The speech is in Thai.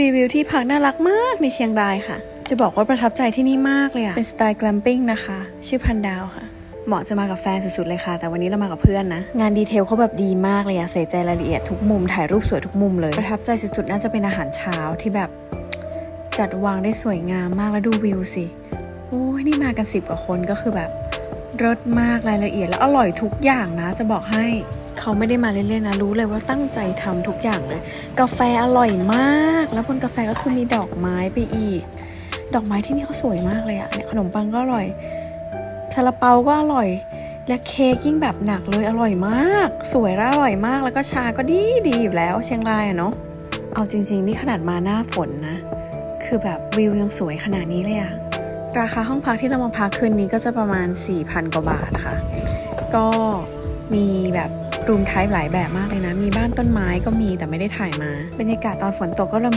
รีวิวที่พักน่ารักมากในเชียงรายค่ะ จะบอกว่าประทับใจที่นี่มากเลยอะเป็นสไตล์แกลมปิ้งนะคะ ชื่อพันดาวค่ะ เหมาะจะมากับแฟนสุดๆเลยค่ะ แต่วันนี้เรามากับเพื่อนนะ งานดีเทลเขาแบบดีมากเลยอะใส่ใจรายละเอียดทุกมุม ถ่ายรูปสวยทุกมุมเลย ประทับใจสุดๆน่าจะเป็นอาหารเช้าที่แบบจัดวางได้สวยงามมากแล้วดูวิวสิ โอ้ยนี่มากันสิบกว่าคนก็คือแบบรสมากรายละเอียดแล้วอร่อยทุกอย่างนะ จะบอกให้ เขาไม่ได้มาเล่นๆนะ รู้เลยว่าตั้งใจทำทุกอย่างเลย กาแฟอร่อยมาก แล้วบนกาแฟก็คือมีดอกไม้ไปอีก ดอกไม้ที่นี่เขาสวยมากเลยอะเนี่ยขนมปังก็อร่อยซาลาเปาก็อร่อย และเค้กยิ่งแบบหนักเลยอร่อยมาก สวยและอร่อยมากแล้วก็ชาก็ดีดีอยู่แล้ว เชียงรายอะเนาะเอาจริง ๆ นี่ขนาดมาหน้าฝนนะ คือแบบวิวยังสวยขนาดนี้เลยอะราคาห้องพักที่เรามาพักคืนนี้ก็จะประมาณ 4,000 กว่าบาทค่ะ ก็มีแบบ รูมไทป์หลายแบบมากเลยนะ มีบ้านต้นไม้ก็มีแต่ไม่ได้ถ่ายมา บรรยากาศตอนฝนตกก็โรแม